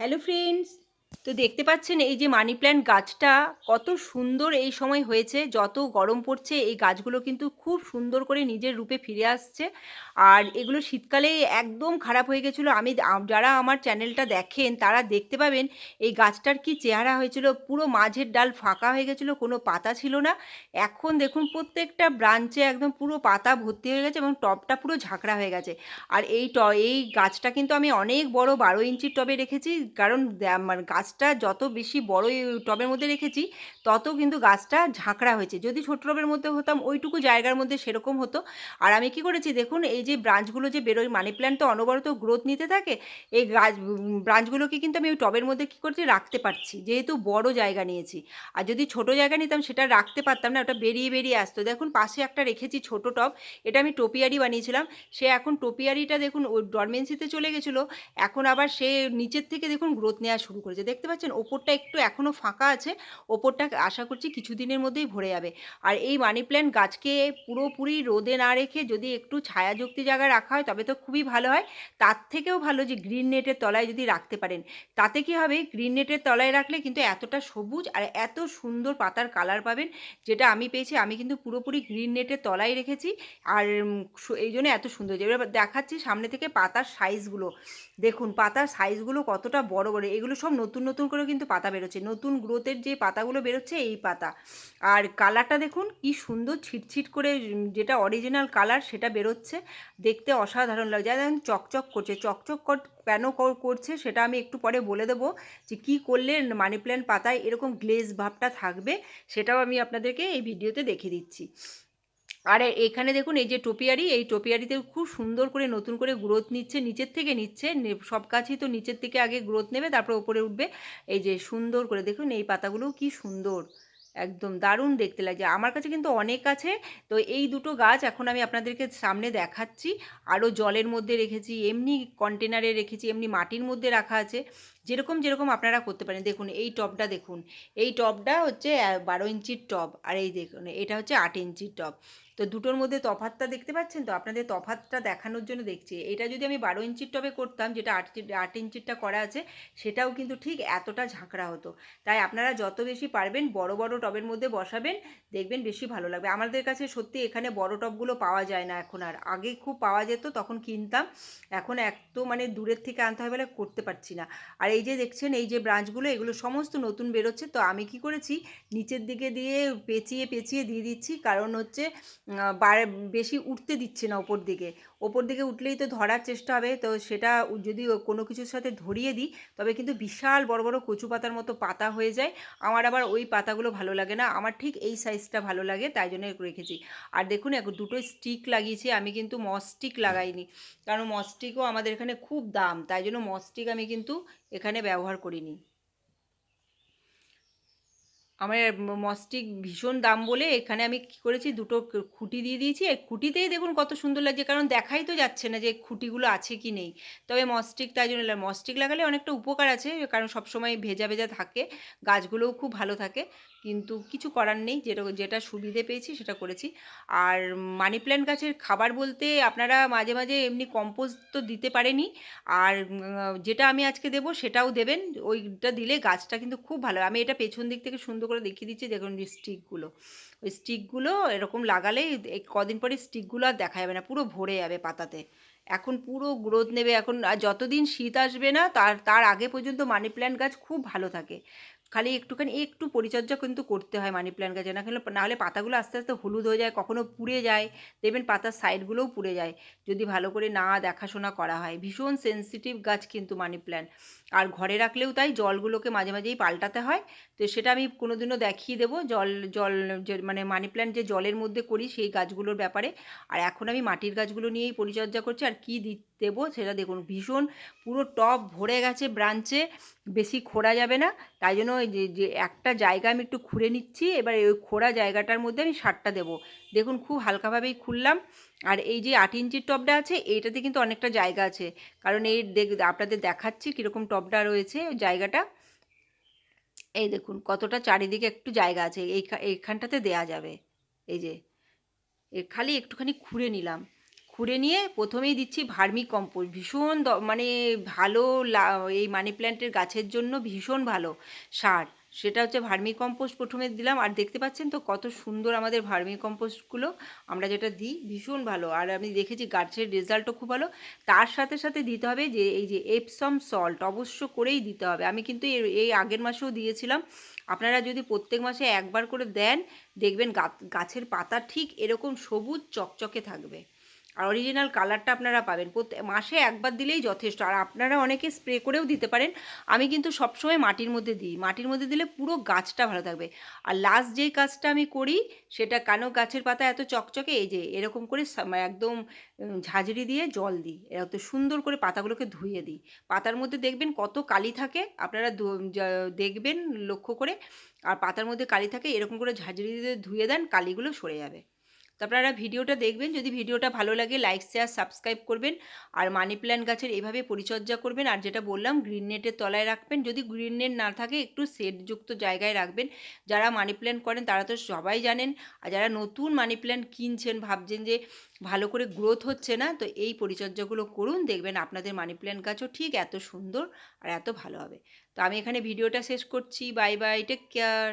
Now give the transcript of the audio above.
Hello friends তো দেখতে পাচ্ছেন এই যে মানি প্ল্যান্ট গাছটা কত সুন্দর এই সময় হয়েছে, যত গরম পড়ছে, এই গাছগুলো কিন্তু খুব সুন্দর করে নিজের রূপে ফিরে আসছে। আর এগুলো শীতকালে একদম খারাপ হয়ে গেছিল। আমি যারা আমার চ্যানেলটা দেখেন, তারা দেখতে পাবেন এই গাছটার কি চেহারা হয়েছিল। পুরো মাঝের ডাল ফাঁকা হয়ে গেছিল, কোনো পাতা ছিল না। এখন দেখুন প্রত্যেকটা ব্রাঞ্চে একদম পুরো পাতা ভর্তি হয়ে গেছে এবং টবটা পুরো ঝাঁকড়া হয়ে গেছে। আর এই ট, এই গাছটা কিন্তু আমি অনেক বড় বারো ইঞ্চির টবে রেখেছি। কারণ মানে গাছটা যত বেশি বড় টবের মধ্যে রেখেছি, তত কিন্তু গাছটা ঝাঁকড়া হয়েছে। যদি ছোট টবের মধ্যে হতাম, ওইটুকু জায়গার মধ্যে সেরকম হতো। আর আমি কি করেছি দেখুন, এই যে ব্রাঞ্চগুলো যে বেরোয় মানি প্ল্যান্ট তো অনবরত গ্রোথ নিতে থাকে, এই গাছ ব্রাঞ্চগুলোকে কিন্তু আমি ওই টবের মধ্যে কী করছি, রাখতে পারছি। যেহেতু বড় জায়গা নিয়েছি। আর যদি ছোট জায়গা নিতাম, সেটা রাখতে পারতাম না, ওটা বেরিয়ে বেরিয়ে আসতো। দেখুন, পাশে একটা রেখেছি ছোট টব, এটা আমি টোপিয়ারি বানিয়েছিলাম। সে এখন টোপিয়ারিটা দেখুন ডরমেন্সিতে চলে গেছিল। এখন আবার সে নিচের থেকে দেখুন গ্রোথ নেওয়া শুরু করেছে। দেখতে পাচ্ছেন ওপরটা একটু এখনও ফাঁকা আছে, ওপরটা আশা করছি কিছুদিনের মধ্যেই ভরে যাবে। আর এই মানি প্ল্যান্ট গাছকে পুরোপুরি রোদে না রেখে যদি একটু ছায়াযুক্তি জায়গায় রাখা হয়, তবে তো খুবই ভালো হয়। তার থেকেও ভালো যে গ্রিন নেটের তলায় যদি রাখতে পারেন। তাতে কি হবে? গ্রিন নেটের তলায় রাখলে কিন্তু এতটা সবুজ আর এত সুন্দর পাতার কালার পাবেন, যেটা আমি পেয়েছি। আমি কিন্তু পুরোপুরি গ্রিন নেটের তলায় রেখেছি। আর এই জন্য এত সুন্দর। এবার দেখাচ্ছি সামনে থেকে পাতার সাইজগুলো দেখুন, পাতার সাইজগুলো কতটা বড় বড়, এগুলো সব নতুন নতুন নতুন করে কিন্তু পাতা বেরোচ্ছে। নতুন গ্রোথের যে পাতাগুলো বেরোচ্ছে, এই পাতা। আর কালারটা দেখুন, কি সুন্দর ছিটছিট করে যেটা অরিজিনাল কালার সেটা বেরোচ্ছে। দেখতে অসাধারণ লাগছে। দেখুন, চকচক করছে। চকচক কেন করছে, সেটা আমি একটু পরে বলে দেবো যে, কি করলে মানি প্ল্যান্ট পাতায় এরকম গ্লেজ ভাবটা থাকবে, সেটাও আমি আপনাদেরকে এই ভিডিওতে দেখিয়ে দিচ্ছি। আর এখানে দেখুন, এই যে টোপিয়ারি, এই টোপিয়ারিতে খুব সুন্দর করে নতুন করে গ্রোথ নিচ্ছে, নিচের থেকে নিচ্ছে সব গাছই তো নিচের থেকে আগে গ্রোথ নেবে, তারপর উপরে উঠবে। এই যে সুন্দর করে দেখুন, এই পাতাগুলো কি সুন্দর, একদম দারুণ দেখতে লাগছে। আমার কাছে কিন্তু অনেক আছে, তো এই দুটো গাছ এখন আমি আপনাদেরকে সামনে দেখাচ্ছি। আরও জলের মধ্যে রেখেছি, এমনি কন্টেনারে রেখেছি, এমনি মাটির মধ্যে রাখা আছে। যেরকম যেরকম আপনারা করতে পারেন। দেখুন, এই টবটা দেখুন। এই টবটা হচ্ছে বারো ইঞ্চির টব আর এই দেখুন, এটা হচ্ছে আট ইঞ্চির টব তো দুটোর মধ্যে তফাতটা দেখতে পাচ্ছেন তো? আপনাদের তফাতটা দেখানোর জন্য দেখছি। এটা যদি আমি বারো ইঞ্চির টবে করতাম, যেটা আট আট ইঞ্চিরটা করা আছে, সেটাও কিন্তু ঠিক এতটা ঝাঁকড়া হতো। তাই আপনারা যত বেশি পারবেন, বড় বড় টবের মধ্যে বসাবেন, দেখবেন বেশি ভালো লাগবে। আমাদের কাছে সত্যি এখানে বড় টবগুলো পাওয়া যায় না এখন আর। আগে খুব পাওয়া যেত, তখন কিনতাম। এখন এক তো মানে দূরের থেকে আনতে হয় বলে করতে পারছি না। আর এই যে দেখছেন, এই যে ব্রাঞ্চগুলো এগুলো সমস্ত নতুন বেরোচ্ছে। তো আমি কি করেছি? নিচের দিকে দিয়ে পেঁচিয়ে পেঁচিয়ে দিয়ে দিচ্ছি। কারণ হচ্ছে বেশি উঠতে দিচ্ছে না ওপর দিকে। ওপর দিকে উঠলেই তো ধরার চেষ্টা হবে। তো সেটা যদি কোনো কিছুর সাথে ধরিয়ে দিই, তবে কিন্তু বিশাল বড় বড় কচু পাতার মতো পাতা হয়ে যায়। আমার আবার ওই পাতাগুলো ভালো লাগে না। আমার ঠিক এই সাইজটা ভালো লাগে, তাই জন্য রেখেছি। আর দেখুন, এক দুটো স্টিক লাগিয়েছি। আমি কিন্তু মস্টিক লাগাইনি। কারণ মস্টিকও আমাদের এখানে খুব দাম। তাই জন্য মস্টিক আমি কিন্তু এখানে ব্যবহার করিনি। আমার মস্টিক ভীষণ দাম বলে এখানে আমি কী করেছি, দুটো খুঁটি দিয়ে দিয়েছি। এই খুঁটিতেই দেখুন কত সুন্দর লাগছে, কারণ দেখাই তো যাচ্ছে না যে খুঁটিগুলো আছে কি নেই। তবে মস্টিক তাই জন্য মস্টিক লাগালে অনেকটা উপকার আছে, কারণ সবসময় ভেজা ভেজা থাকে, গাছগুলোও খুব ভালো থাকে। কিন্তু কিছু করার নেই, যেটা যেটা সুবিধে পেয়েছি সেটা করেছি। আর মানি প্ল্যান্ট গাছের খাবার বলতে আপনারা মাঝে মাঝে এমনি কম্পোস্ট তো দিতে পারেনি আর যেটা আমি আজকে দেবো সেটাও দেবেন, ওইটা দিলে গাছটা কিন্তু খুব ভালো। আমি এটা পেছন দিক থেকে সুন্দর করে দেখিয়ে দিচ্ছি, দেখুন স্টিকগুলো ওই স্টিকগুলো এরকম লাগালেই এই কদিন পরে স্টিকগুলো আর দেখা যাবে না, পুরো ভরে যাবে পাতাতে। এখন পুরো গ্রোথ নেবে, এখন আর যতদিন শীত আসবে না, তার তার আগে পর্যন্ত মানি প্ল্যান্ট গাছ খুব ভালো থাকে। খালি একটুখানি, একটু পরিচর্যা কিন্তু করতে হয় মানি প্ল্যান্ট গাছে। না খেলে নাহলে পাতাগুলো আস্তে আস্তে হলুদ হয়ে যায়, কখনো পুড়ে যায়। দেখবেন পাতার সাইডগুলোও পুড়ে যায়। যদি ভালো করে না দেখাশোনা করা হয়। ভীষণ সেনসিটিভ গাছ কিন্তু মানি প্ল্যান্ট আর ঘরে রাখলেও তাই জলগুলোকে মাঝে মাঝেই পাল্টাতে হয়। তো সেটা আমি কোনোদিনও দেখিয়ে দেবো। জল জল মানে মানি প্ল্যান্ট যে জলের মধ্যে করি সেই গাছগুলোর ব্যাপারে। আর এখন আমি মাটির গাছগুলো নিয়েই পরিচর্যা করছি। আর কী দি দেবো, সেটা দেখুন, ভীষণ পুরো টব ভরে গেছে ব্রাঞ্চে, বেশি খোঁড়া যাবে না। তাই জন্য যে যে একটা জায়গা আমি একটু খুঁড়ে নিচ্ছি, এবার ওই খোঁড়া জায়গাটার মধ্যে আমি সারটা দেবো। দেখুন, খুব হালকাভাবেই খুললাম। আর এই যে আট ইঞ্চির টবটা আছে, এইটাতে কিন্তু অনেকটা জায়গা আছে। কারণ এই দেখ, আপনাদের দেখাচ্ছি কীরকম টবটা রয়েছে জায়গাটা। এই দেখুন, কতটা চারিদিকে একটু জায়গা আছে এই এইখানটাতে দেয়া যাবে। এই যে খালি একটুখানি খুঁড়ে নিলাম। খুঁড়ে নিয়ে প্রথমেই দিচ্ছি ভার্মি কম্পোস্ট ভীষণ মানে ভালো এই মানি প্ল্যান্টের গাছের জন্য ভীষণ ভালো সার। সেটা হচ্ছে ভার্মি কম্পোস্ট প্রথমে দিলাম। আর দেখতে পাচ্ছেন তো কত সুন্দর আমাদের ভার্মি কম্পোস্টগুলো আমরা যেটা দিই ভীষণ ভালো। আর আমি দেখেছি গাছের রেজাল্টও খুব ভালো। তার সাথে সাথে দিতে হবে যে, এই যে এপসম সল্ট অবশ্য করেই দিতে হবে। আমি কিন্তু এই আগের মাসেও দিয়েছিলাম। আপনারা যদি প্রত্যেক মাসে একবার করে দেন, দেখবেন গাছের পাতা ঠিক এরকম সবুজ চকচকে থাকবে। আর অরিজিনাল কালারটা আপনারা পাবেন। মাসে একবার দিলেই যথেষ্ট। আর আপনারা অনেকে স্প্রে করেও দিতে পারেন। আমি কিন্তু সবসময় মাটির মধ্যে দিই। মাটির মধ্যে দিলে পুরো গাছটা ভালো থাকবে। আর লাস্ট যেই কাজটা আমি করি, সেটা কেন গাছের পাতা এত চকচকে? এই যে এরকম করে একদম ঝাঁঝরি দিয়ে জল দিই। এত সুন্দর করে পাতাগুলোকে ধুয়ে দিই। পাতার মধ্যে দেখবেন কত কালি থাকে। আপনারা দেখবেন লক্ষ্য করে। আর পাতার মধ্যে কালি থাকে, এরকম করে ঝাঁঝরি দিয়ে ধুয়ে দেন, কালিগুলো সরে যাবে। তো আপনারা ভিডিওটা দেখবেন, যদি ভিডিওটা ভালো লাগে লাইক শেয়ার সাবস্ক্রাইব করবেন আর মানি প্ল্যান্ট গাছের এভাবে পরিচর্যা করবেন আর যেটা বললাম গ্রিন নেটের তলায় রাখবেন। যদি গ্রিন নেট না থাকে, একটু শেডযুক্ত জায়গায় রাখবেন। যারা মানি প্ল্যান্ট করেন, তারা তো সবাই জানেন। আর যারা নতুন মানি প্ল্যান্ট কিনছেন, ভাবছেন যে ভালো করে গ্রোথ হচ্ছে না, তো এই পরিচর্যাগুলো করুন। দেখবেন আপনাদের মানি প্ল্যান্ট গাছও ঠিক এত সুন্দর আর এত ভালো হবে। তো আমি এখানে ভিডিওটা শেষ করছি। Bye bye take care